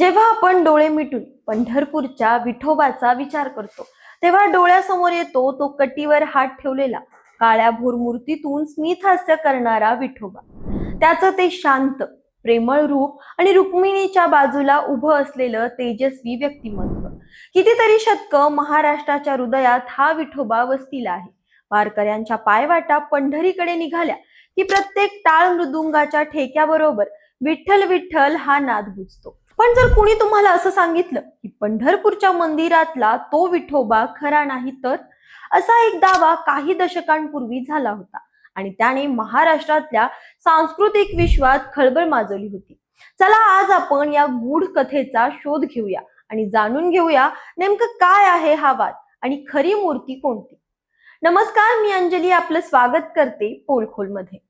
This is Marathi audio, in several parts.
जेव्हा आपण डोळे मिटून पंढरपूरच्या विठोबाचा विचार करतो तेव्हा डोळ्यासमोर येतो तो कटीवर हात ठेवलेला काळ्या भोर मूर्तीतून स्मित हास्य करणारा विठोबा. त्याचं ते शांत प्रेमळ रूप आणि रुक्मिणीच्या बाजूला उभं असलेलं तेजस्वी व्यक्तिमत्व. कितीतरी शतक महाराष्ट्राच्या हृदयात हा विठोबा वस्तीला आहे. वारकऱ्यांच्या पायवाटा पंढरीकडे निघाल्या की प्रत्येक टाळ मृदुंगाच्या ठेक्याबरोबर विठ्ठल विठ्ठल हा नाद बुजतो. पण जर कुणी तुम्हाला असं सांगितलं की पंढरपूरच्या मंदिरातला तो विठोबा खरा नाही तर असा एक दावा काही दशकांपूर्वी झाला होता. आणि त्याने महाराष्ट्रातल्या सांस्कृतिक विश्वात खळबळ माजवली होती. चला आज आपण या गूढ कथेचा शोध घेऊया आणि जाणून घेऊया नेमकं काय आहे हा वाद आणि खरी मूर्ती कोणती. नमस्कार मी अंजली आपलं स्वागत करते पोलखोलमध्ये.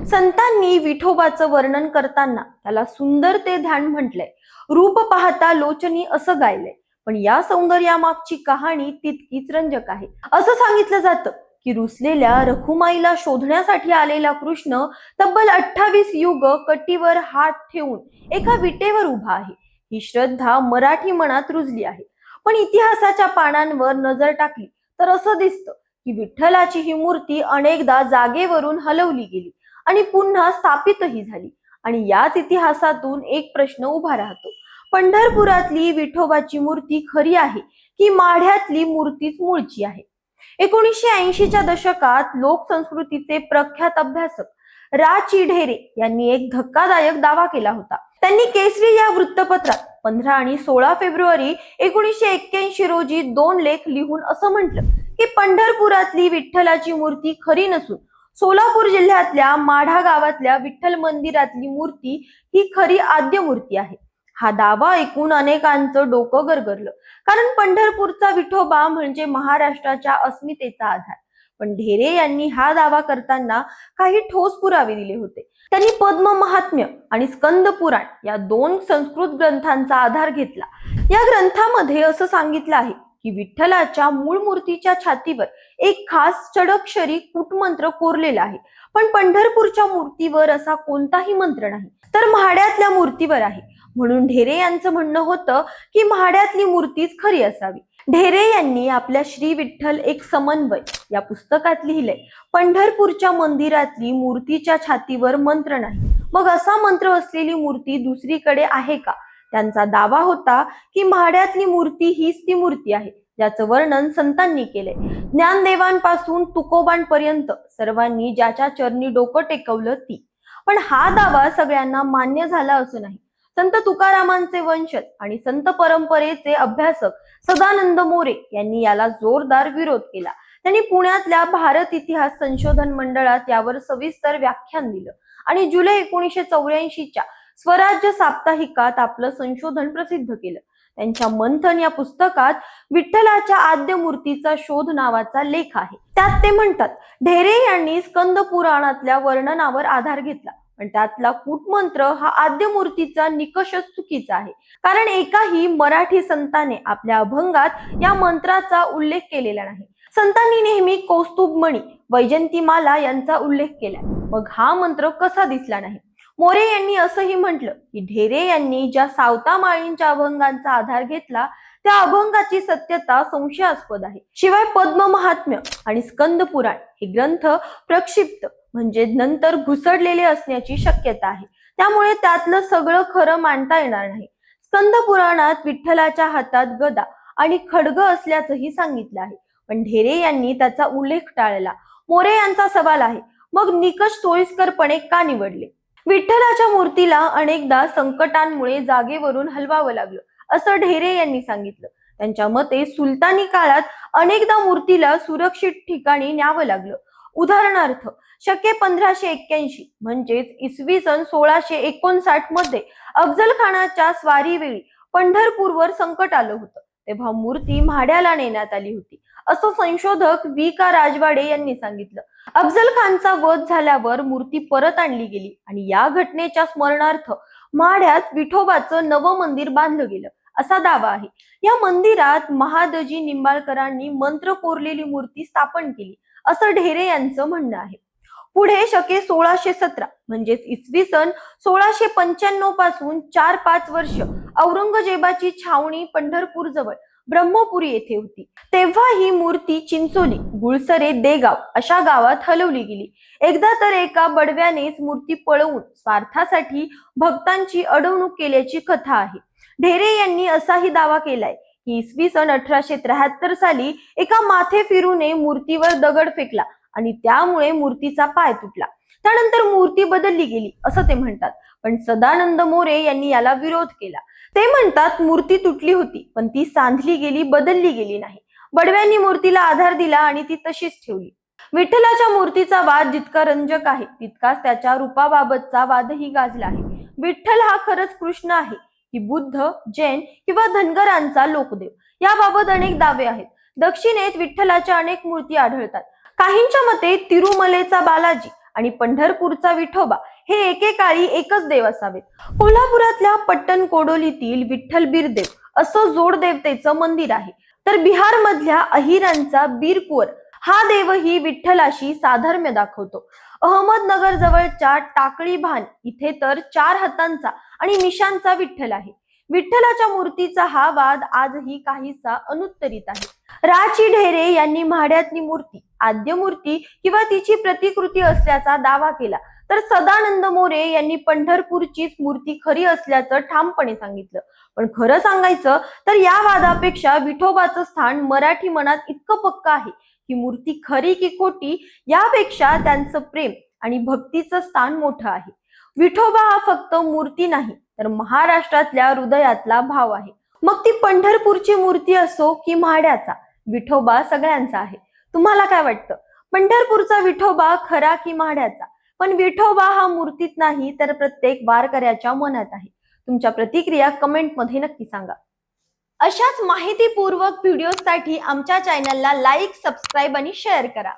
संतांनी विठोबाचं वर्णन करताना त्याला सुंदर ते ध्यान म्हटलंय. रूप पाहता लोचनी असं गायलंय. पण या सौंदर्यामागची कहाणी तितकीच रंजक आहे. असं सांगितलं जातं की रुसलेल्या रखुमाईला शोधण्यासाठी आलेला कृष्ण तब्बल अठ्ठावीस युग कटीवर हात ठेवून एका विटेवर उभा आहे. ही श्रद्धा मराठी मनात रुजली आहे. पण इतिहासाच्या पानांवर नजर टाकली तर असं दिसतं की विठ्ठलाची ही मूर्ती अनेकदा जागेवरून हलवली गेली. आणि पुन्हा स्थापितही झाली. आणि याच इतिहासातून एक प्रश्न उभा राहतो. पंढरपुरातली विठोबाची मूर्ती खरी आहे की माढ्यातली मूर्तीच मूळची आहे? एकोणीसशे ऐंशीच्या दशकात लोकसंस्कृतीचे प्रख्यात अभ्यासक रा. चिढेरे यांनी एक धक्कादायक दावा केला होता. त्यांनी केसरी या वृत्तपत्रात पंधरा आणि सोळा फेब्रुवारी एकोणीसशे एक्क्याऐंशी रोजी दोन लेख लिहून असं म्हटलं की पंढरपुरातली विठ्ठलाची मूर्ती खरी नसून सोलापूर जिल्ह्यातल्या माढा गावातल्या विठ्ठल मंदिरातली मूर्ती ही खरी आद्य मूर्ती आहे. हा दावा ऐकून अनेकांचं डोकं गरगरलं. कारण पंढरपूरचा विठोबा म्हणजे महाराष्ट्राच्या अस्मितेचा आधार. पण ढेरे यांनी हा दावा करताना काही ठोस पुरावे दिले होते. त्यांनी पद्म महात्म्य आणि स्कंद पुराण या दोन संस्कृत ग्रंथांचा आधार घेतला. या ग्रंथामध्ये असं सांगितलं आहे की विठ्ठलाच्या मूळ मूर्तीच्या छातीवर एक खास चडक्षरी कूटमंत्र कोरलेला आहे. पण पंढरपूरच्या मूर्तीवर असा कोणताही मंत्र नाही. तर म्हाड्यातल्या मूर्तीवर आहे. म्हणून ढेरे यांचं म्हणणं होतं की म्हाड्यातली मूर्तीच खरी असावी. ढेरे यांनी आपल्या श्री विठ्ठल एक समन्वय या पुस्तकात लिहिलंय. पंढरपूरच्या मंदिरातली मूर्तीच्या छातीवर मंत्र नाही. मग असा मंत्र असलेली मूर्ती दुसरीकडे आहे का? त्यांचा दावा होता की म्हाड्यातली मूर्ती हीच ती मूर्ती आहे ज्याचं वर्णन संतांनी केलंय. ज्ञानदेवांपासून तुकोबांपर्यंत सर्वांनी ज्याच्या चरणी डोकं टेकवलं ती. पण हा दावा सगळ्यांना मान्य झाला असं नाही. संत तुकारामांचे वंशज आणि संत परंपरेचे अभ्यासक सदानंद मोरे यांनी याला जोरदार विरोध केला. त्यांनी पुण्यातल्या भारत इतिहास संशोधन मंडळात यावर सविस्तर व्याख्यान दिलं आणि जुलै एकोणीसशे चौऱ्याऐंशीच्या स्वराज्य साप्ताहिकात आपलं संशोधन प्रसिद्ध केलं. त्यांच्या मंथन या पुस्तकात विठ्ठलाच्या आद्य मूर्तीचा शोध नावाचा लेख आहे. त्यात ते म्हणतात ढेरे यांनी स्कंद पुराणातल्या वर्णनावर आधार घेतला. पण त्यातला कूटमंत्र हा आद्य मूर्तीचा निकषच चुकीचा आहे. कारण एकाही मराठी संताने आपल्या अभंगात या मंत्राचा उल्लेख केलेला नाही. संतांनी नेहमी कौस्तुभमणी वैजंतीमाला यांचा उल्लेख केला. मग हा मंत्र कसा दिसला नाही? मोरे यांनी असंही म्हटलं की ढेरे यांनी ज्या सावता माळींच्या अभंगांचा आधार घेतला त्या अभंगाची सत्यता संशयास्पद आहे. शिवाय पद्म महात्म्य आणि स्कंद पुराण हे ग्रंथ प्रक्षिप्त म्हणजे नंतर घुसडलेले असण्याची शक्यता आहे. त्यामुळे त्यातलं सगळं खरं मांडता येणार नाही. स्कंद पुराणात विठ्ठलाच्या हातात गदा आणि खडग असल्याचंही सांगितलं आहे. पण ढेरे यांनी त्याचा उल्लेख टाळला. मोरे यांचा सवाल आहे मग निकष सोयीस्करपणे का निवडले? विठ्ठलाच्या मूर्तीला अनेकदा संकटांमुळे जागेवरून हलवावं लागलं असं ढेरे यांनी सांगितलं. त्यांच्या मते सुलतानी काळात अनेकदा मूर्तीला सुरक्षित ठिकाणी न्यावं लागलं. उदाहरणार्थ शके पंधराशे एक्क्याऐंशी म्हणजेच इसवी सन सोळाशे एकोणसाठमध्ये अफजल खानाच्या स्वारीवेळी पंढरपूरवर संकट आलं होतं. तेव्हा मूर्ती म्हाड्याला नेण्यात आली होती. असं संशोधक वी का राजवाडे यांनी सांगितलं. अफजल खानचा वध झाल्यावर मूर्ती परत आणली गेली आणि या घटनेच्या स्मरणार्थ माढ्यात विठोबाचं नवं मंदिर बांधलं गेलं असा दावा आहे. या मंदिरात महादजी निंबाळकरांनी मंत्र कोरलेली मूर्ती स्थापन केली असं ढेरे यांचं म्हणणं आहे. पुढे शके सोळाशे सतरा म्हणजेच इसवी सन सोळाशे पंच्याण्णवपासून चार पाच वर्ष औरंगजेबाची छावणी पंढरपूर जवळ ब्रह्मपुरी येथे होती. तेव्हा ही मूर्ती चिंचोली गुळसरे देगाव अशा गावात हलवली गेली. एकदा तर एका बडव्यानेच मूर्ती पळवून स्वार्थासाठी भक्तांची अडवणूक केल्याची कथा आहे. ढेरे यांनी असाही दावा केलाय की इसवी सन अठराशे त्र्याहत्तर साली एका माथे फिरूने मूर्तीवर दगड फेकला आणि त्यामुळे मूर्तीचा पाय तुटला. त्यानंतर मूर्ती बदलली गेली असं ते म्हणतात. पण सदानंद मोरे यांनी याला विरोध केला. ते म्हणतात मूर्ती तुटली होती पण ती सांधली गेली बदलली गेली नाही. बडव्यांनी मूर्तीला आधार दिला आणि ती तशीच ठेवली. विठ्ठलाच्या मूर्तीचा वाद जितका रंजक आहे तितकाच त्याच्या रूपाबाबतचा वादही गाजला आहे. विठ्ठल हा खरंच कृष्ण आहे. की बुद्ध जैन किंवा धनगरांचा लोकदेव. याबाबत अनेक दावे आहेत. दक्षिणेत विठ्ठलाच्या अनेक मूर्ती आढळतात. काहींच्या मते तिरुमलेचा बालाजी आणि पंढरपूरचा विठोबा हे एकेकाळी एकच देव असावेत. कोल्हापुरातल्या पट्टण कोडोलीतील विठ्ठल बीरदेव असं जोडदेवतेचं मंदिर आहे. तर बिहार मधल्या अहिरांचा बीरकुवर हा देवही विठ्ठलाशी साधर्म्य दाखवतो. अहमदनगर जवळच्या टाकळी भान इथे तर चार हातांचा आणि निशांचा विठ्ठल आहे. विठ्ठलाच्या मूर्तीचा हा वाद आजही काहीसा अनुत्तरित आहे. राची ढेरे यांनी म्हाड्यातली मूर्ती आद्य मूर्ती किंवा तिची प्रतिकृती असल्याचा दावा केला. तर सदानंद मोरे यांनी पंढरपूरचीच मूर्ती खरी असल्याचं ठामपणे सांगितलं. पण खरं सांगायचं तर या वादापेक्षा विठोबाचं स्थान मराठी मनात इतकं पक्क आहे. की मूर्ती खरी की खोटी यापेक्षा त्यांचं प्रेम आणि भक्तीचं स्थान मोठं आहे. विठोबा हा फक्त मूर्ती नाही तर महाराष्ट्रातल्या हृदयातला भाव आहे. मग ती पंढरपूरची मूर्ती असो की म्हाड्याचा विठोबा सगळ्यांचा आहे. तुम्हाला काय वाटतं? पंढरपूरचा विठोबा खरा की म्हाड्याचा? पण विठोबा हा मूर्तीत नाही तर प्रत्येक वारकऱ्याच्या मनात आहे. तुमच्या प्रतिक्रिया कमेंटमध्ये नक्की सांगा. अशाच माहितीपूर्वक व्हिडिओसाठी आमच्या चॅनलला लाईक सबस्क्राईब आणि शेअर करा.